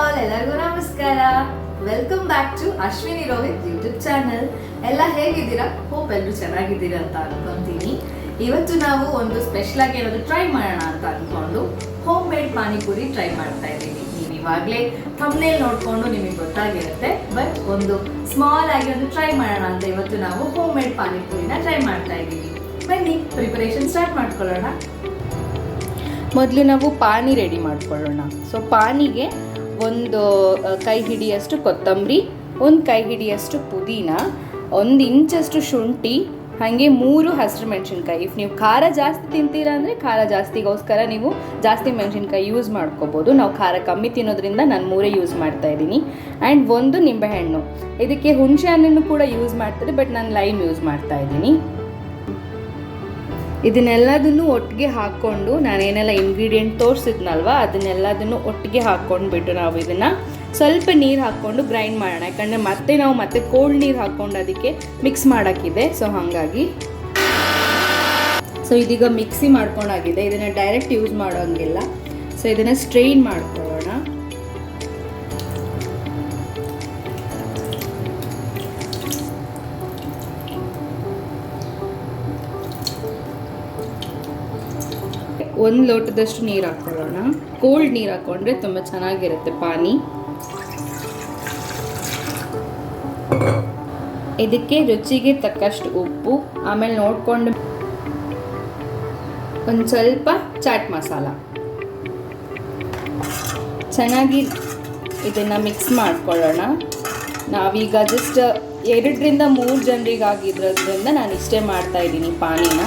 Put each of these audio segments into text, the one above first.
All ಎಲ್ಲರಿಗೂ ನಮಸ್ಕಾರ. Welcome back to Ashwini Rohit YouTube channel ಎಲ್ಲ ಹೇಗಿದ್ದೀರಾ? ಹೋಪ್ ಎಲ್ಲರೂ ಚೆನ್ನಾಗಿದ್ದೀರಾ ಅಂತ ಅನ್ಕೊಂತೀನಿ. ಇವತ್ತು ನಾವು ಒಂದು ಸ್ಪೆಷಲ್ ಆಗಿ ಏನಾದ್ರು ಟ್ರೈ ಮಾಡೋಣ ಅಂತ ಅನ್ಕೊಂಡು ಹೋಮ್ ಮೇಡ್ ಪಾನಿಪುರಿ ಟ್ರೈ ಮಾಡ್ತಾ ಇದ್ದೀನಿ. ನೀವು ಇವಾಗಲೇ ಥಂಬ್ನೇಲ್ ನೋಡ್ಕೊಂಡು ನಿಮಗೆ ಗೊತ್ತಾಗಿರುತ್ತೆ. ಬಟ್ ಒಂದು ಸ್ಮಾಲ್ ಆಗಿ ಒಂದು ಟ್ರೈ ಮಾಡೋಣ ಅಂತ ಇವತ್ತು ನಾವು ಹೋಮ್ ಮೇಡ್ ಪಾನಿಪುರಿನ ಟ್ರೈ ಮಾಡ್ತಾ ಇದ್ದೀವಿ. ಬನ್ನಿ ಪ್ರಿಪರೇಷನ್ ಸ್ಟಾರ್ಟ್ ಮಾಡ್ಕೊಳ್ಳೋಣ. ಮೊದಲು ನಾವು ಪಾನಿ ರೆಡಿ ಮಾಡ್ಕೊಳ್ಳೋಣ. ಸೊ ಪಾನಿಗೆ ಒಂದು ಕೈ ಹಿಡಿಯಷ್ಟು ಕೊತ್ತಂಬರಿ, ಒಂದು ಕೈ ಹಿಡಿಯಷ್ಟು ಪುದೀನ, ಒಂದು ಇಂಚಷ್ಟು ಶುಂಠಿ, ಹಾಗೆ ಮೂರು ಹಸಿರು ಮೆಣಸಿನ್ಕಾಯಿ. ಇಫ್ ನೀವು ಖಾರ ಜಾಸ್ತಿ ತಿಂತೀರಾ ಅಂದರೆ ಖಾರ ಜಾಸ್ತಿಗೋಸ್ಕರ ನೀವು ಜಾಸ್ತಿ ಮೆಣಸಿನ್ಕಾಯಿ ಯೂಸ್ ಮಾಡ್ಕೋಬೋದು. ನಾವು ಖಾರ ಕಮ್ಮಿ ತಿನ್ನೋದ್ರಿಂದ ನಾನು ಮೂರೇ ಯೂಸ್ ಮಾಡ್ತಾ ಇದ್ದೀನಿ. ಆ್ಯಂಡ್ ಒಂದು ನಿಂಬೆಹಣ್ಣು. ಇದಕ್ಕೆ ಹುಣಸೆ ಹಣ್ಣನ್ನು ಕೂಡ ಯೂಸ್ ಮಾಡ್ತಾರೆ ಬಟ್ ನಾನು ಲೈಮ್ ಯೂಸ್ ಮಾಡ್ತಾ ಇದ್ದೀನಿ. ಇದನ್ನೆಲ್ಲದನ್ನು ಒಟ್ಟಿಗೆ ಹಾಕ್ಕೊಂಡು ನಾನೇನೆಲ್ಲ ಇಂಗ್ರೀಡಿಯೆಂಟ್ ತೋರಿಸಿದ್ನಲ್ವ, ಅದನ್ನೆಲ್ಲದನ್ನು ಒಟ್ಟಿಗೆ ಹಾಕ್ಕೊಂಡ್ಬಿಟ್ಟು ನಾವು ಇದನ್ನು ಸ್ವಲ್ಪ ನೀರು ಹಾಕ್ಕೊಂಡು ಗ್ರೈಂಡ್ ಮಾಡೋಣ. ಯಾಕಂದರೆ ಮತ್ತೆ ನಾವು ಮತ್ತೆ ಕೋಲ್ಡ್ ನೀರು ಹಾಕ್ಕೊಂಡು ಅದಕ್ಕೆ ಮಿಕ್ಸ್ ಮಾಡೋಕ್ಕಿದೆ. ಸೊ ಹಾಗಾಗಿ ಸೊ ಇದೀಗ ಮಿಕ್ಸಿ ಮಾಡ್ಕೊಂಡಾಗಿದೆ. ಇದನ್ನು ಡೈರೆಕ್ಟ್ ಯೂಸ್ ಮಾಡೋಂಗಿಲ್ಲ. ಸೊ ಇದನ್ನು ಸ್ಟ್ರೈನ್ ಮಾಡ್ಕೊಳ್ಳೋಣ. ಒಂದು ಲೋಟದಷ್ಟು ನೀರು ಹಾಕ್ಕೊಳ್ಳೋಣ ಕೋಲ್ಡ್ ನೀರು ಹಾಕೊಂಡ್ರೆ ತುಂಬ ಚೆನ್ನಾಗಿರುತ್ತೆ ಪಾನಿ. ಇದಕ್ಕೆ ರುಚಿಗೆ ತಕ್ಕಷ್ಟು ಉಪ್ಪು, ಆಮೇಲೆ ನೋಡಿಕೊಂಡು ಒಂದು ಸ್ವಲ್ಪ ಚಾಟ್ ಮಸಾಲ. ಚೆನ್ನಾಗಿ ಇದನ್ನು ಮಿಕ್ಸ್ ಮಾಡ್ಕೊಳ್ಳೋಣ. ನಾವೀಗ ಜಸ್ಟ್ ಎರಡರಿಂದ ಮೂರು ಜನರಿಗೆ ಆಗಿದ್ರಿಂದ ನಾನು ಇಷ್ಟೇ ಮಾಡ್ತಾ ಇದ್ದೀನಿ ಪಾನಿನ.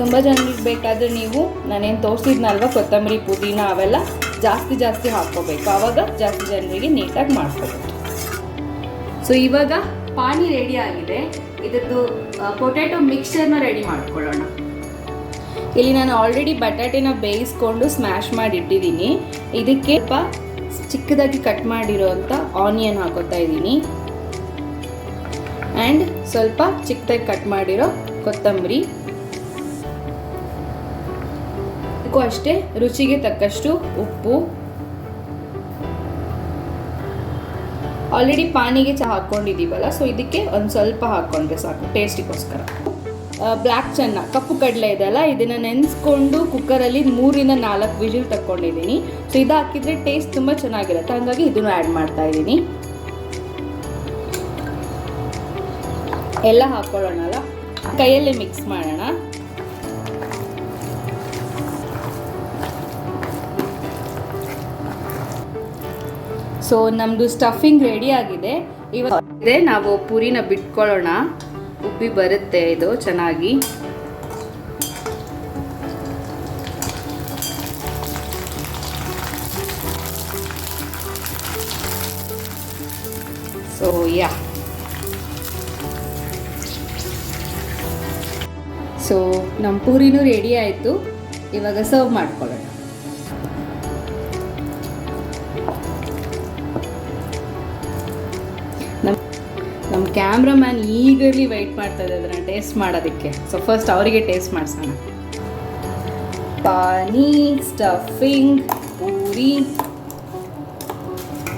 ತುಂಬ ಜನರಿಗೆ ಬೇಕಾದರೆ ನೀವು, ನಾನೇನು ತೋರಿಸಿದ್ನಲ್ವ, ಕೊತ್ತಂಬರಿ, ಪುದೀನ ಅವೆಲ್ಲ ಜಾಸ್ತಿ ಜಾಸ್ತಿ ಹಾಕ್ಕೋಬೇಕು. ಆವಾಗ ಜಾಸ್ತಿ ಜನರಿಗೆ ನೀಟಾಗಿ ಮಾಡ್ಕೋಬೇಕು. ಸೊ ಇವಾಗ ಪಾನಿ ರೆಡಿ ಆಗಿದೆ. ಇದರದ್ದು ಪೊಟ್ಯಾಟೊ ಮಿಕ್ಸ್ಚರ್ನ ರೆಡಿ ಮಾಡ್ಕೊಳ್ಳೋಣ. ಇಲ್ಲಿ ನಾನು ಆಲ್ರೆಡಿ ಬಟಾಟೆನ ಬೇಯಿಸ್ಕೊಂಡು ಸ್ಮ್ಯಾಶ್ ಮಾಡಿ ಇಟ್ಟಿದ್ದೀನಿ. ಇದಕ್ಕೆ ಸ್ವಲ್ಪ ಚಿಕ್ಕದಾಗಿ ಕಟ್ ಮಾಡಿರೋವಂಥ ಆನಿಯನ್ ಹಾಕೋತಾ ಇದ್ದೀನಿ. ಆ್ಯಂಡ್ ಸ್ವಲ್ಪ ಚಿಕ್ಕದಾಗಿ ಕಟ್ ಮಾಡಿರೋ ಕೊತ್ತಂಬರಿ. ಇದಕ್ಕೂ ಅಷ್ಟೇ, ರುಚಿಗೆ ತಕ್ಕಷ್ಟು ಉಪ್ಪು. ಆಲ್ರೆಡಿ ಪಾನಿಗೆ ಚಹಾ ಹಾಕ್ಕೊಂಡಿದ್ದೀವಲ್ಲ ಸೊ ಇದಕ್ಕೆ ಒಂದು ಸ್ವಲ್ಪ ಹಾಕ್ಕೊಂಡ್ರೆ ಸಾಕು ಟೇಸ್ಟಿಗೋಸ್ಕರ ಬ್ಲ್ಯಾಕ್ ಚೆನ್ನ ಕಪ್ಪು ಕಡಲೆ ಇದೆಲ್ಲ ಇದನ್ನು ನೆನೆಸ್ಕೊಂಡು ಕುಕ್ಕರಲ್ಲಿ ಮೂರಿಂದ ನಾಲ್ಕು ವಿಜಿಲ್ ತಕ್ಕೊಂಡಿದ್ದೀನಿ. ಸೊ ಇದು ಹಾಕಿದರೆ ಟೇಸ್ಟ್ ತುಂಬ ಚೆನ್ನಾಗಿರುತ್ತೆ, ಹಾಗಾಗಿ ಇದನ್ನು ಆ್ಯಡ್ ಮಾಡ್ತಾ ಇದ್ದೀನಿ. ಎಲ್ಲ ಹಾಕ್ಕೊಳ್ಳೋಣಲ್ಲ ಕೈಯಲ್ಲೇ ಮಿಕ್ಸ್ ಮಾಡೋಣ. ಸೊ ನಮ್ಮದು ಸ್ಟಫಿಂಗ್ ರೆಡಿ ಆಗಿದೆ. ಇವಾಗ ನಾವು ಪೂರಿನ ಬಿಟ್ಕೊಳ್ಳೋಣ. ಉಬ್ಬಿ ಬರುತ್ತೆ ಇದು, ಚೆನ್ನಾಗಿ. ಸೊ ಯಾ ಸೊ ನಮ್ಮ ಪೂರಿನೂ ರೆಡಿ ಆಯಿತು. ಇವಾಗ ಸರ್ವ್ ಮಾಡ್ಕೊಳ್ಳೋಣ. ನಮ್ಮ ಕ್ಯಾಮ್ರಾಮ್ಯಾನ್ ಈಗಲಿ ವೆಯ್ಟ್ ಮಾಡ್ತಾ ಇದೆ ಅದನ್ನು ಟೇಸ್ಟ್ ಮಾಡೋದಕ್ಕೆ. ಸೊ ಫಸ್ಟ್ ಅವರಿಗೆ taste ಮಾಡಿಸೋಣ. Pani stuffing puri.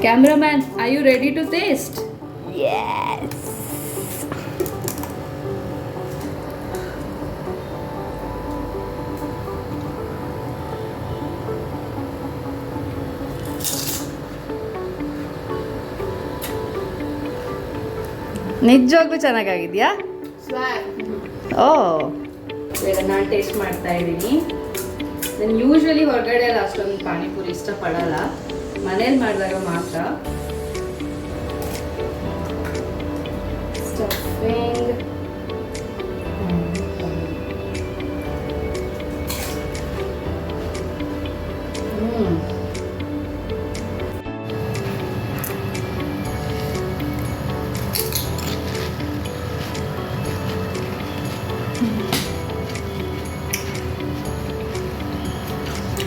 Cameraman I you ready to taste yes ನಿಜವಾಗ್ಲೂ ಚೆನ್ನಾಗಾಗಿದ್ಯಾ? ಓ. ಇವಾಗ ನಾನು ಟೇಸ್ಟ್ ಮಾಡ್ತಾ ಇದ್ದೀನಿ. ನಾನು ಯೂಶ್ವಲಿ ಹೊರಗಡೆ ಎಲ್ಲ ಅಷ್ಟೊಂದು ಪಾನಿಪುರಿ ಇಷ್ಟಪಡಲ್ಲ. ಮನೇಲಿ ಮಾಡಿದಾಗ ಮಾತ್ರ. ಸ್ಟಫಿಂಗ್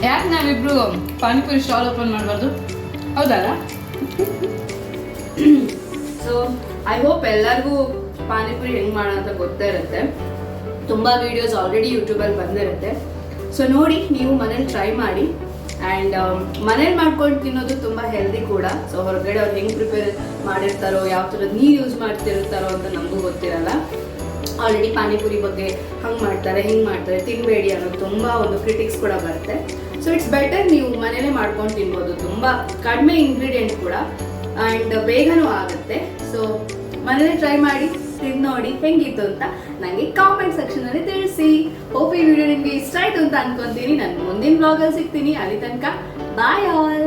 ಯಾಕೆ ನಾವಿಬ್ರು ಪಾನಿಪುರಿ ಸ್ಟಾಲ್ ಓಪನ್ ಮಾಡಬಾರ್ದು? ಹೌದಲ್ಲ ಸೊ ಐ ಹೋಪ್ ಎಲ್ಲರಿಗೂ ಪಾನಿಪುರಿ ಹೆಂಗೆ ಮಾಡೋಂತ ಅಂತ ಗೊತ್ತೇ ಇರುತ್ತೆ. ತುಂಬ ವೀಡಿಯೋಸ್ ಆಲ್ರೆಡಿ ಯೂಟ್ಯೂಬಲ್ಲಿ ಬಂದಿರುತ್ತೆ. ಸೊ ನೋಡಿ, ನೀವು ಮನೇಲಿ ಟ್ರೈ ಮಾಡಿ. ಆ್ಯಂಡ್ ಮನೇಲಿ ಮಾಡ್ಕೊಂಡು ತಿನ್ನೋದು ತುಂಬ ಹೆಲ್ದಿ ಕೂಡ. ಸೊ ಹೊರಗಡೆ ಅವ್ರು ಹೆಂಗೆ ಪ್ರಿಪೇರ್ ಮಾಡಿರ್ತಾರೋ, ಯಾವ ಥರದ ನೀರು ಯೂಸ್ ಮಾಡ್ತಿರ್ತಾರೋ ಅಂತ ನಮಗೂ ಗೊತ್ತಿರಲ್ಲ. ಆಲ್ರೆಡಿ ಪಾನಿಪುರಿ ಬಗ್ಗೆ ಹಂಗೆ ಮಾಡ್ತಾರೆ, ಹಿಂಗೆ ಮಾಡ್ತಾರೆ ತಿನ್ನಬೇಡಿ ಅನ್ನೋದು ತುಂಬ ಒಂದು ಕ್ರಿಟಿಕ್ಸ್ ಕೂಡ ಬರುತ್ತೆ. ಸೊ ಇಟ್ಸ್ ಬೆಟರ್ ನೀವು ಮನೇಲೆ ಮಾಡ್ಕೊಂಡು ತಿನ್ಬೋದು. ತುಂಬ ಕಡಿಮೆ ಇಂಗ್ರೀಡಿಯೆಂಟ್ ಕೂಡ. ಆ್ಯಂಡ್ ಬೇಗನೂ ಆಗುತ್ತೆ. ಸೊ ಮನೇಲೆ ಟ್ರೈ ಮಾಡಿ ತಿಂದು ನೋಡಿ ಹೆಂಗಿತ್ತು ಅಂತ ನನಗೆ ಕಾಮೆಂಟ್ ಸೆಕ್ಷನಲ್ಲಿ ತಿಳಿಸಿ. ಹೋಪ್ ಈ ವಿಡಿಯೋ ನಿಮಗೆ ಇಷ್ಟ ಆಯಿತು ಅಂತ ಅನ್ಕೊಂತೀನಿ. ನಾನು ಮುಂದಿನ ಬ್ಲಾಗಲ್ಲಿ ಸಿಗ್ತೀನಿ. ಅಲ್ಲಿ ತನಕ ಬಾಯ್ ಆಲ್